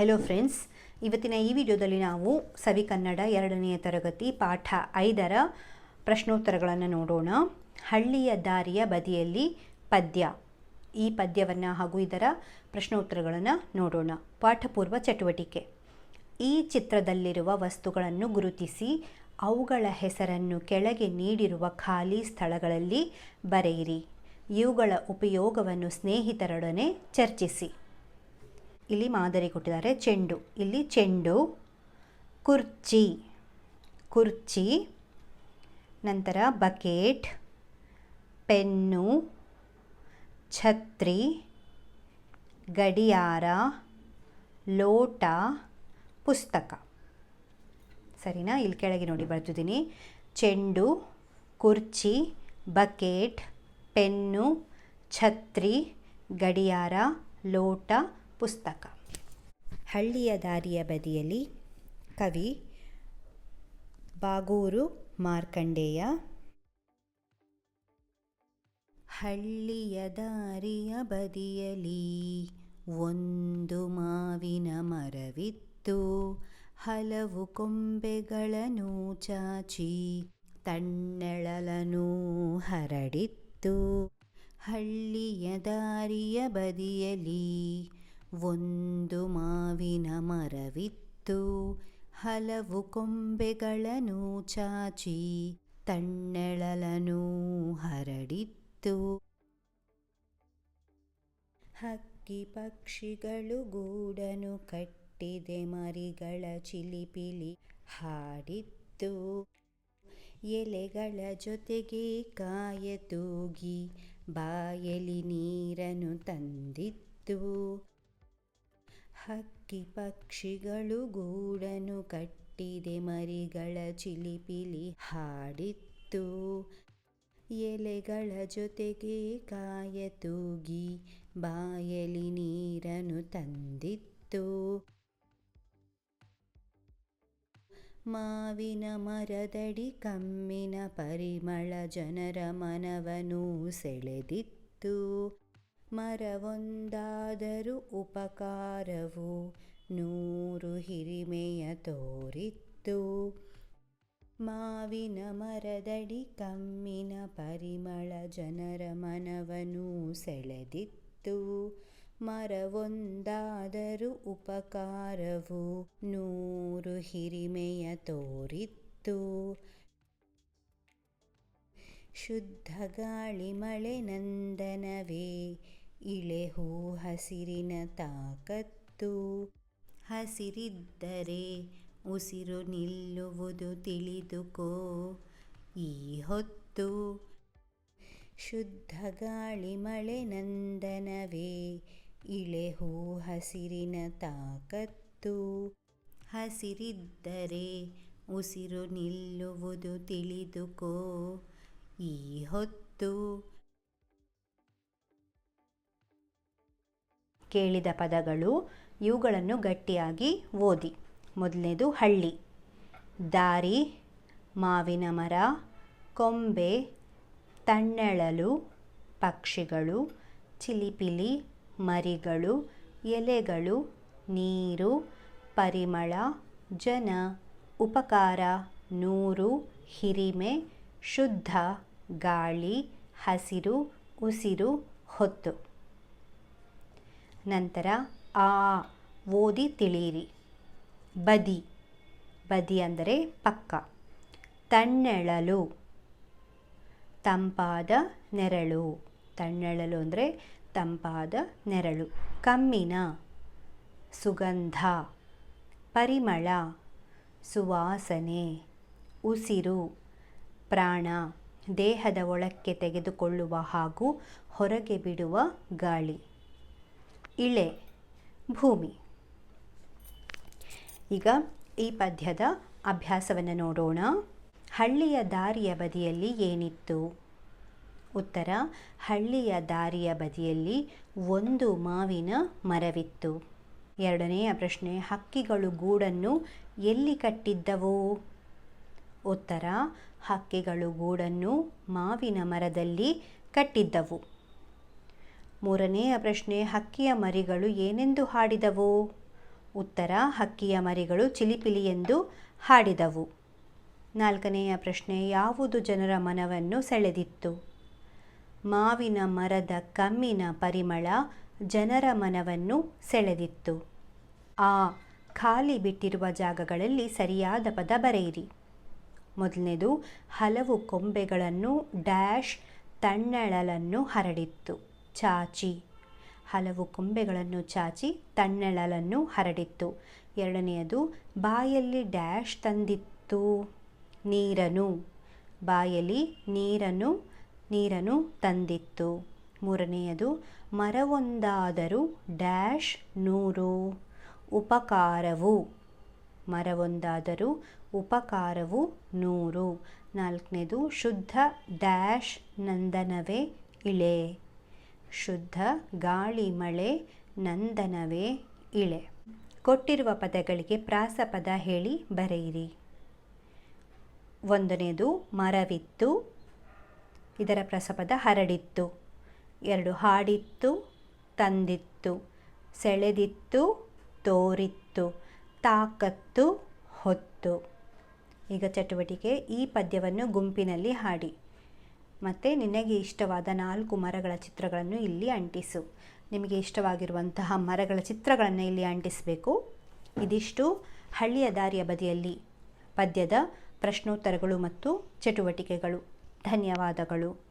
Hello friends ಇವತ್ತಿನ ಈ ವಿಡಿಯೋದಲ್ಲಿ ನಾವು ಸವಿ ಕನ್ನಡ ಎರಡನೆಯ ತರಗತಿ ಪಾಠ ಐದರ ಪ್ರಶ್ನೋತ್ತರಗಳನ್ನು ನೋಡೋಣ. ಹಳ್ಳಿಯ ದಾರಿಯ ಬದಿಯಲ್ಲಿ ಪದ್ಯ. ಈ ಪದ್ಯವನ್ನು ಹಾಗೂ ಇದರ ಪ್ರಶ್ನೋತ್ತರಗಳನ್ನು ನೋಡೋಣ. ಪಾಠಪೂರ್ವ ಚಟುವಟಿಕೆ. ಈ ಚಿತ್ರದಲ್ಲಿರುವ ವಸ್ತುಗಳನ್ನು ಗುರುತಿಸಿ, ಅವುಗಳ ಹೆಸರನ್ನು ಕೆಳಗೆ ನೀಡಿರುವ ಖಾಲಿ ಸ್ಥಳಗಳಲ್ಲಿ ಬರೆಯಿರಿ. ಇವುಗಳ ಉಪಯೋಗವನ್ನು ಸ್ನೇಹಿತರೊಡನೆ ಚರ್ಚಿಸಿ. ಇಲ್ಲಿ ಮಾದರಿ ಕೊಟ್ಟಿದ್ದಾರೆ. ಚೆಂಡು. ಇಲ್ಲಿ ಚೆಂಡು, ಕುರ್ಚಿ. ಕುರ್ಚಿ, ನಂತರ ಬಕೆಟ್, ಪೆನ್ನು, ಛತ್ರಿ, ಗಡಿಯಾರ, ಲೋಟ, ಪುಸ್ತಕ. ಸರಿನಾ? ಇಲ್ಲಿ ಕೆಳಗೆ ನೋಡಿ ಬರ್ತಿದ್ದೀನಿ. ಚೆಂಡು, ಕುರ್ಚಿ, ಬಕೆಟ್, ಪೆನ್ನು, ಛತ್ರಿ, ಗಡಿಯಾರ, ಲೋಟ ಪುಸ್ತಕ. ಹಳ್ಳಿಯ ದಾರಿಯ ಬದಿಯಲ್ಲಿ ಕವಿ ಬಾಗೂರು ಮಾರ್ಕಂಡೇಯ. ಹಳ್ಳಿಯ ದಾರಿಯ ಬದಿಯಲಿ ಒಂದು ಮಾವಿನ ಮರವಿತ್ತು. ಹಲವು ಕೊಂಬೆಗಳನ್ನು ಚಾಚಿ ತಣ್ಣೆಳಲನು ಹರಡಿತ್ತು. ಹಳ್ಳಿಯ ದಾರಿಯ ಬದಿಯಲಿ ಒಂದು ಮಾವಿನ ಮರವಿತ್ತು. ಹಲವು ಕೊಂಬೆಗಳನ್ನು ಚಾಚಿ ತಣ್ಣೆಳಲನು ಹರಡಿತ್ತು. ಹಕ್ಕಿ ಪಕ್ಷಿಗಳು ಗೂಡನು ಕಟ್ಟಿದೆ ಮರಿಗಳ ಚಿಲಿಪಿಲಿ ಹಾಡಿತ್ತು. ಎಲೆಗಳ ಜೊತೆಗೆ ಕಾಯ ತೂಗಿ ಬಾಯಲಿ ನೀರನ್ನು ತಂದಿತ್ತು. ಹಕ್ಕಿ ಪಕ್ಷಿಗಳು ಗೂಡನು ಕಟ್ಟಿದೆ, ಮರಿಗಳ ಚಿಲಿಪಿಲಿ ಹಾಡಿತ್ತು. ಎಲೆಗಳ ಜೊತೆಗೆ ಕಾಯ ತೂಗಿ ಬಾಯಲಿ ನೀರನ್ನು ತಂದಿತ್ತು. ಮಾವಿನ ಮರದಡಿ ಕಮ್ಮಿನ ಪರಿಮಳ ಜನರ ಮನವನು ಸೆಳೆದಿತ್ತು. ಮರವೊಂದಾದರೂ ಉಪಕಾರವು ನೂರು ಹಿರಿಮೆಯ ತೋರಿತ್ತು. ಮಾವಿನ ಮರದಡಿ ಕಮ್ಮಿನ ಪರಿಮಳ ಜನರ ಮನವನು ಸೆಳೆದಿತ್ತು. ಮರವೊಂದಾದರೂ ಉಪಕಾರವು ನೂರು ಹಿರಿಮೆಯ ತೋರಿತ್ತು. ಶುದ್ಧ ಗಾಳಿ ಮಳೆ ನಂದನವೇ ಇಳೆ ಹೂ ಹಸಿರಿನ ತಾಕತ್ತು. ಹಸಿರಿದ್ದರೆ ಉಸಿರು ನಿಲ್ಲುವುದು ತಿಳಿದುಕೋ. ಈ ಹೊತ್ತು ಶುದ್ಧ ಗಾಳಿ ಮಳೆ ನಂದನವೇ. ಇಳೆ ಹೂ ಹಸಿರಿನ ತಾಕತ್ತು. ಹಸಿರಿದ್ದರೆ ಉಸಿರು ನಿಲ್ಲುವುದು ತಿಳಿದುಕೋ. ಈ ಹೊತ್ತು ಕೇಳಿದ ಪದಗಳು ಇವುಗಳನ್ನು ಗಟ್ಟಿಯಾಗಿ ಓದಿ. ಮೊದಲನೇದು ಹಳ್ಳಿ. ದಾರಿ, ಮಾವಿನ ಮರ, ಕೊಂಬೆ, ತಣ್ಣೆಳಲು, ಪಕ್ಷಿಗಳು, ಚಿಲಿಪಿಲಿ, ಮರಿಗಳು, ಎಲೆಗಳು, ನೀರು, ಪರಿಮಳ, ಜನ, ಉಪಕಾರ, ನೂರು, ಹಿರಿಮೆ, ಶುದ್ಧ, ಗಾಳಿ, ಹಸಿರು, ಉಸಿರು, ಹೊತ್ತು. ನಂತರ ಆ ಓದಿ ತಿಳಿಯಿರಿ. ಬದಿ ಬದಿ ಅಂದರೆ ಪಕ್ಕ. ತಣ್ಣೆಳಲು, ತಂಪಾದ ನೆರಳು. ತಣ್ಣೆಳಲು ಅಂದರೆ ತಂಪಾದ ನೆರಳು. ಕಮ್ಮಿನ, ಸುಗಂಧ. ಪರಿಮಳ, ಸುವಾಸನೆ. ಉಸಿರು, ಪ್ರಾಣ. ದೇಹದ ಒಳಕ್ಕೆ ತೆಗೆದುಕೊಳ್ಳುವ ಹಾಗೂ ಹೊರಗೆ ಬಿಡುವ ಗಾಳಿ. ಇಳೆ, ಭೂಮಿ. ಈಗ ಈ ಪದ್ಯದ ಅಭ್ಯಾಸವನ್ನು ನೋಡೋಣ. ಹಳ್ಳಿಯ ದಾರಿಯ ಬದಿಯಲ್ಲಿ ಏನಿತ್ತು? ಉತ್ತರ, ಹಳ್ಳಿಯ ದಾರಿಯ ಬದಿಯಲ್ಲಿ ಒಂದು ಮಾವಿನ ಮರವಿತ್ತು. ಎರಡನೆಯ ಪ್ರಶ್ನೆ, ಹಕ್ಕಿಗಳು ಗೂಡನ್ನು ಎಲ್ಲಿ ಕಟ್ಟಿದ್ದವು? ಉತ್ತರ, ಹಕ್ಕಿಗಳು ಗೂಡನ್ನು ಮಾವಿನ ಮರದಲ್ಲಿ ಕಟ್ಟಿದ್ದವು. ಮೂರನೆಯ ಪ್ರಶ್ನೆ, ಹಕ್ಕಿಯ ಮರಿಗಳು ಏನೆಂದು ಹಾಡಿದವು? ಉತ್ತರ, ಹಕ್ಕಿಯ ಮರಿಗಳು ಚಿಲಿಪಿಲಿ ಎಂದು ಹಾಡಿದವು. ನಾಲ್ಕನೆಯ ಪ್ರಶ್ನೆ, ಯಾವುದು ಜನರ ಮನವನ್ನು ಸೆಳೆದಿತ್ತು? ಮಾವಿನ ಮರದ ಕಮ್ಮಿನ ಪರಿಮಳ ಜನರ ಮನವನ್ನು ಸೆಳೆದಿತ್ತು. ಆ, ಖಾಲಿ ಬಿಟ್ಟಿರುವ ಜಾಗಗಳಲ್ಲಿ ಸರಿಯಾದ ಪದ ಬರೆಯಿರಿ. ಮೊದಲನೇದು, ಹಲವು ಕೊಂಬೆಗಳನ್ನು ಡ್ಯಾಶ್ ತಣ್ಣಳಲನ್ನು ಹರಡಿತ್ತು. ಚಾಚಿ. ಹಲವು ಕೊಂಬೆಗಳನ್ನು ಚಾಚಿ ತಣ್ಣಳಲನ್ನು ಹರಡಿತ್ತು. ಎರಡನೆಯದು, ಬಾಯಲ್ಲಿ ಡ್ಯಾಶ್ ತಂದಿತ್ತು. ನೀರನು. ಬಾಯಲ್ಲಿ ನೀರನ್ನು ನೀರನ್ನು ತಂದಿತ್ತು. ಮೂರನೆಯದು, ಮರವೊಂದಾದರೂ ಡ್ಯಾಶ್ ನೂರು. ಉಪಕಾರವು. ಮರವೊಂದಾದರೂ ಉಪಕಾರವು ನೂರು. ನಾಲ್ಕನೇದು ಶುದ್ಧ ಡ್ಯಾಶ್ ನಂದನವೇ ಇಳೆ. ಶುದ್ಧ ಗಾಳಿ ಮಳೆ ನಂದನವೇ ಇಳೆ. ಕೊಟ್ಟಿರುವ ಪದಗಳಿಗೆ ಪ್ರಾಸಪದ ಹೇಳಿ ಬರೆಯಿರಿ. ಒಂದನೇದು ಮರವಿತ್ತು, ಇದರ ಪ್ರಸಪದ ಹರಡಿತ್ತು. ಎರಡು ಹಾಡಿತ್ತು, ತಂದಿತ್ತು. ಸೆಳೆದಿತ್ತು, ತೋರಿತ್ತು. ತಾಕತ್ತು, ಹೊತ್ತು. ಈಗ ಚಟುವಟಿಕೆ ಈ ಪದ್ಯವನ್ನು ಗುಂಪಿನಲ್ಲಿ ಹಾಡಿ. ಮತ್ತು ನಿನಗೆ ಇಷ್ಟವಾದ ನಾಲ್ಕು ಮರಗಳ ಚಿತ್ರಗಳನ್ನು ಇಲ್ಲಿ ಅಂಟಿಸು. ನಿಮಗೆ ಇಷ್ಟವಾಗಿರುವಂತಹ ಮರಗಳ ಚಿತ್ರಗಳನ್ನು ಇಲ್ಲಿ ಅಂಟಿಸಬೇಕು. ಇದಿಷ್ಟು ಹಳ್ಳಿಯ ದಾರಿಯ ಬದಿಯಲ್ಲಿ. ಪದ್ಯದ ಪ್ರಶ್ನೋತ್ತರಗಳು ಮತ್ತು ಚಟುವಟಿಕೆಗಳು. ಧನ್ಯವಾದಗಳು.